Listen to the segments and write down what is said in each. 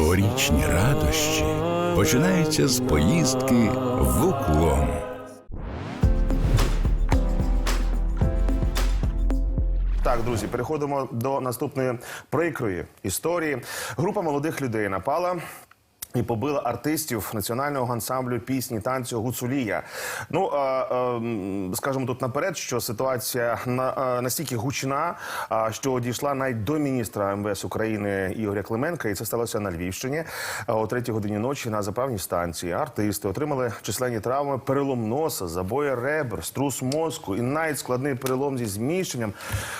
Новорічні радощі починаються з поїздки в уклон. Так, друзі, переходимо до наступної прикрої історії. Група молодих людей напала. І побила артистів національного ансамблю пісні танцю Гуцулія. Ну скажемо тут наперед, що ситуація на, настільки гучна, що дійшла навіть до міністра МВС України Ігоря Клименка, і це сталося на Львівщині. О третій годині ночі на заправній станції артисти отримали численні травми, перелом носа, забої ребер, струс мозку і навіть складний перелом зі зміщенням,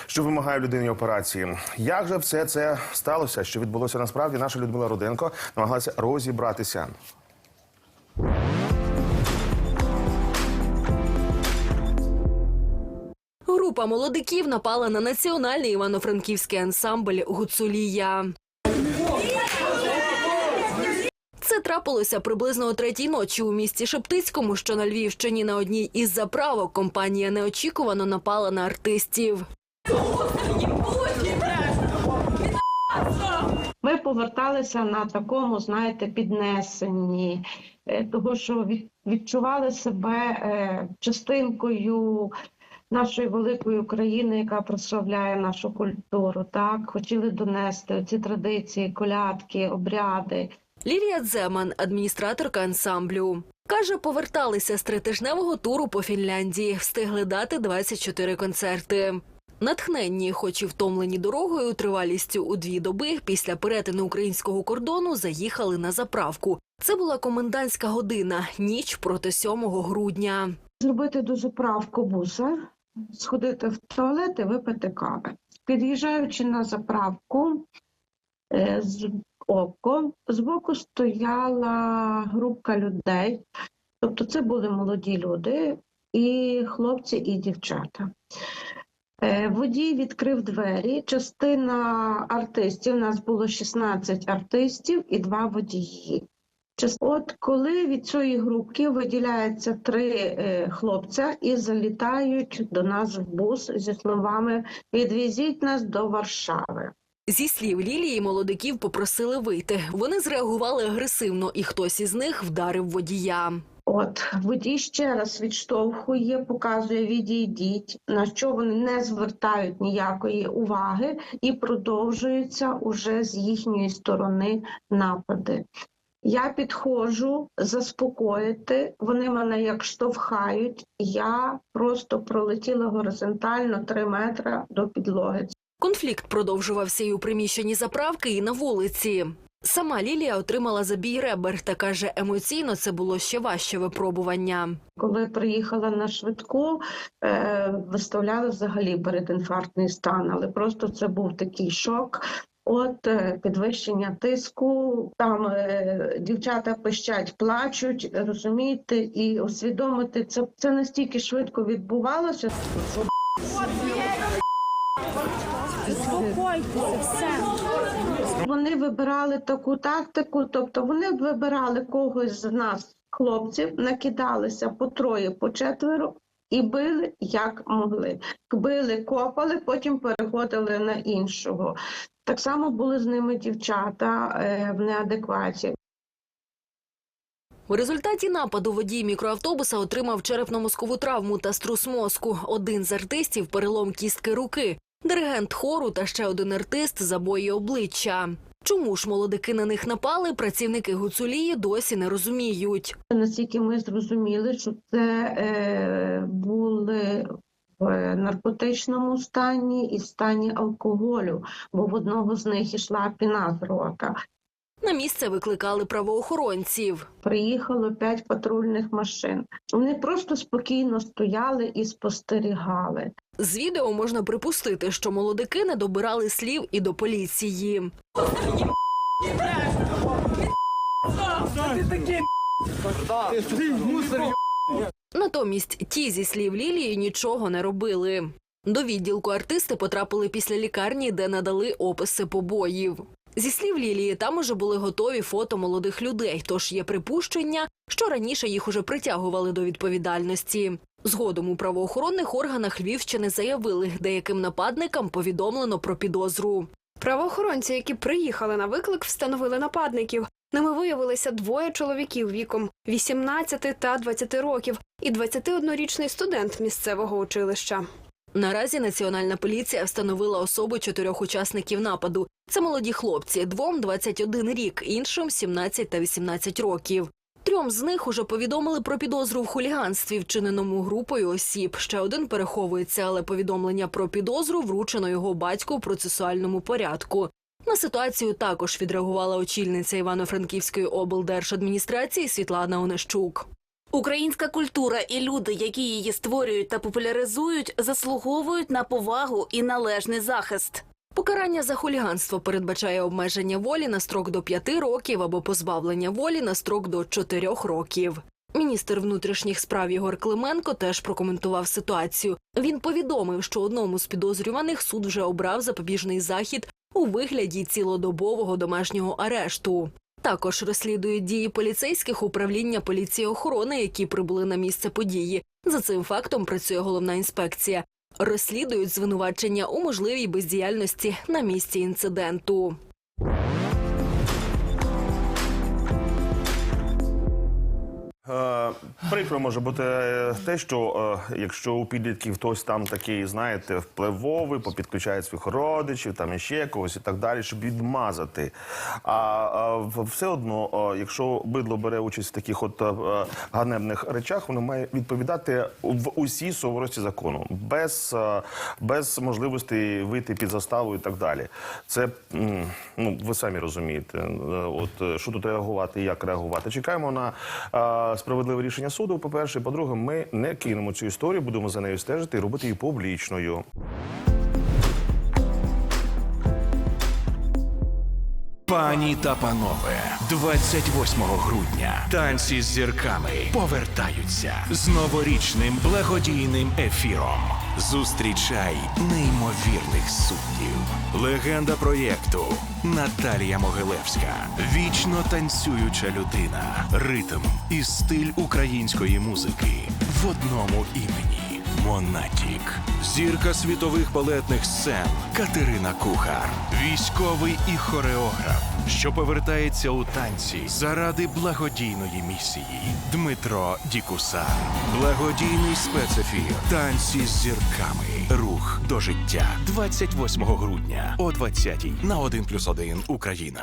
що вимагає людині операції. Як же все це сталося? Що відбулося насправді? Наша Людмила Руденко намагалася розібратися. Група молодиків напала на національний івано-франківський ансамбль Гуцулія. Це трапилося приблизно о третій ночі у місті Шептицькому, що на Львівщині на одній із заправок компанія неочікувано напала на артистів. Ми поверталися на такому, знаєте, піднесенні, е, того, що відчували себе е, частинкою нашої великої України, яка прославляє нашу культуру. Так, хотіли донести ці традиції, колядки, обряди. Лілія Дземан, адміністраторка ансамблю. Каже, поверталися з тритижневого туру по Фінляндії, встигли дати 24 концерти. Натхненні, хоч і втомлені дорогою, тривалістю у дві доби після перетину українського кордону заїхали на заправку. Це була комендантська година, ніч проти 7 грудня. Зробити до заправку буса, сходити в туалет і випити кави. Під'їжджаючи на заправку, е, з око, збоку стояла групка людей, тобто це були молоді люди, і хлопці, і дівчата. Е, Водій відкрив двері. Частина артистів, у нас було 16 артистів і два водії. От коли від цієї групки виділяється три е, хлопця і залітають до нас в бус зі словами Відвезіть нас до Варшави. Зі слів Лілії, молодиків попросили вийти. Вони зреагували агресивно, і хтось із них вдарив водія. От водій ще раз відштовхує, показує відійдіть, на що вони не звертають ніякої уваги, і продовжуються уже з їхньої сторони напади. Я підходжу заспокоїти, вони мене як штовхають. Я просто пролетіла горизонтально 3 метри до підлоги. Конфлікт продовжувався і у приміщенні заправки, і на вулиці. Сама Лілія отримала забій ребер та каже, емоційно це було ще важче випробування. Коли приїхала на швидку, е, виставляли взагалі передінфарктний стан, але просто це був такий шок. От е, підвищення тиску, там е, дівчата пищать, плачуть, розумієте, і усвідомити це, це настільки швидко відбувалося. Вони вибирали таку тактику, тобто вони вибирали когось з нас, хлопців, накидалися по троє, по четверо і били як могли. Били, копали, потім переходили на іншого. Так само були з ними дівчата е, в неадекваті. У результаті нападу водій мікроавтобуса отримав черепно-мозкову травму та струс мозку. Один з артистів перелом кістки руки, диригент хору та ще один артист забої обличчя. Чому ж молодики на них напали? Працівники гуцулії досі не розуміють. Наскільки ми зрозуміли, що це е, були в наркотичному стані і стані алкоголю, бо в одного з них ішла піна з рота. На місце викликали правоохоронців. Приїхало п'ять патрульних машин. Вони просто спокійно стояли і спостерігали. З відео можна припустити, що молодики не добирали слів і до поліції. Натомість ті зі слів Лілії нічого не робили. До відділку артисти потрапили після лікарні, де надали описи побоїв. Зі слів Лілії, там уже були готові фото молодих людей, тож є припущення, що раніше їх уже притягували до відповідальності. Згодом у правоохоронних органах Львівщини заявили, деяким нападникам повідомлено про підозру. Правоохоронці, які приїхали на виклик, встановили нападників. Ними виявилися двоє чоловіків віком 18 та 20 років і 21-річний студент місцевого училища. Наразі національна поліція встановила особу чотирьох учасників нападу. Це молоді хлопці, двом 21 рік, іншим 17 та 18 років. Трьом з них уже повідомили про підозру в хуліганстві, вчиненому групою осіб. Ще один переховується, але повідомлення про підозру вручено його батьку в процесуальному порядку. На ситуацію також відреагувала очільниця Івано-Франківської облдержадміністрації Світлана Онищук. Українська культура і люди, які її створюють та популяризують, заслуговують на повагу і належний захист. Покарання за хуліганство передбачає обмеження волі на строк до 5 років або позбавлення волі на строк до 4 років. Міністр внутрішніх справ Єгор Клименко теж прокоментував ситуацію. Він повідомив, що одному з підозрюваних суд вже обрав запобіжний захід у вигляді цілодобового домашнього арешту. Також розслідують дії поліцейських управління поліції охорони, які прибули на місце події. За цим фактом працює головна інспекція. Розслідують звинувачення у можливій бездіяльності на місці інциденту. Прикро може бути е, те, що е, якщо у підлітків хтось там такий, знаєте, впливовий, попідключає своїх родичів, там іще когось і так далі, щоб відмазати. А, все одно, е, якщо бидло бере участь в таких от ганебних речах, воно має відповідати в усій суворості закону, без, без можливості вийти під заставу і так далі. Це ну ви самі розумієте, от що тут реагувати як реагувати. Чекаємо на е, справедливе рішення суду. По перше, по-друге, ми не кинемо цю історію, будемо за нею стежити і робити її публічною. Пані та панове, 28 грудня танці з зірками повертаються з новорічним благодійним ефіром. Зустрічай неймовірних суддів. Легенда проєкту Наталія Могилевська. Вічно танцююча людина. Ритм і стиль української музики в одному імені. Монатік, зірка світових балетних сцен Катерина Кухар, військовий і хореограф, що повертається у танці заради благодійної місії. Дмитро Дікуса, благодійний спецефір, танці з зірками, рух до життя 28 грудня о 20 на 1+,1 Україна.